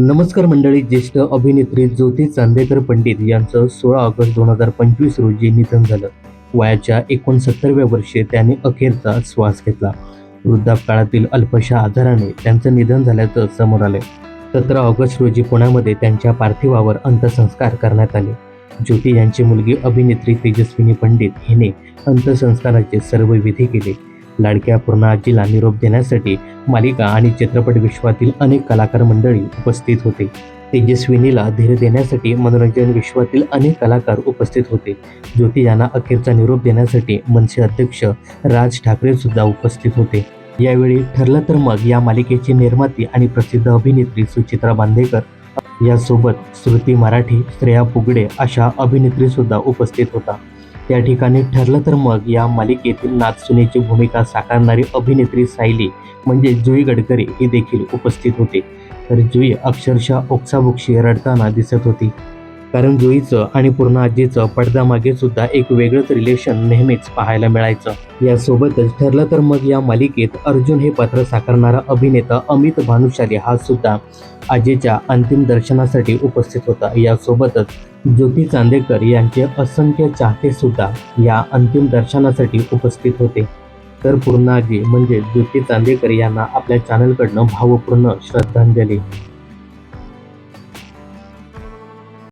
नमस्कार मंडळी ज्येष्ठ अभिनेत्री ज्योती चांदेकर पंडित यांचं सोळा ऑगस्ट दोन हजार पंचवीस रोजी निधन झालं. वयाच्या एकोणसत्तरव्या वर्षी त्यांनी अखेरचा श्वास घेतला. वृद्धापकाळातील अल्पशा आजाराने त्यांचं निधन झाल्याचं समोर आलंय. सतरा ऑगस्ट रोजी पुण्यामध्ये त्यांच्या पार्थिवावर अंत्यसंस्कार करण्यात आले. ज्योती यांची मुलगी अभिनेत्री तेजस्विनी पंडित हिने अंत्यसंस्काराचे सर्व विधी केले. लाडक्या पूर्ण आजीला निरोप देण्यासाठी मालिका आणि चित्रपट विश्वातील अनेक कलाकार मंडळी उपस्थित होते. तेजस्विनीला धीर देण्यासाठी मनोरंजन विश्वातील अनेक कलाकार उपस्थित होते. ज्योती यांना अखेरचा निरोप देण्यासाठी मनसे अध्यक्ष राज ठाकरे सुद्धा उपस्थित होते. यावेळी ठरलं तर मग या मालिकेची निर्माती आणि प्रसिद्ध अभिनेत्री सुचित्रा बांदेकर यासोबत श्रुती मराठी श्रेया फुगडे अशा अभिनेत्री सुद्धा उपस्थित होता. त्या ठिकाणी ठरलं तर मग या मालिकेतील नाचसुनेची भूमिका साकारणारी अभिनेत्री सायली म्हणजे जुई गडकरी ही देखील उपस्थित होते. तर जुई अक्षरशः ओक्साबोक्षी रडताना दिसत होती. कारण जुईचं आणि पूर्ण आजीचं पडद्यामागे सुद्धा एक वेगळंच रिलेशन नेहमीच पाहायला मिळायचं. यासोबतच ठरलं तर मग या मालिकेत अर्जुन हे पात्र साकारणारा अभिनेता अमित भानुशाली हा सुद्धा आजीच्या अंतिम दर्शनासाठी उपस्थित होता. यासोबतच ज्योती चांदेकर यांचे असंख्य चाहते सुद्धा या अंतिम दर्शनासाठी उपस्थित होते. तर पूर्णाजी म्हणजे ज्योती चांदेकर यांना आपल्या चॅनलकडनं भावपूर्ण श्रद्धांजली.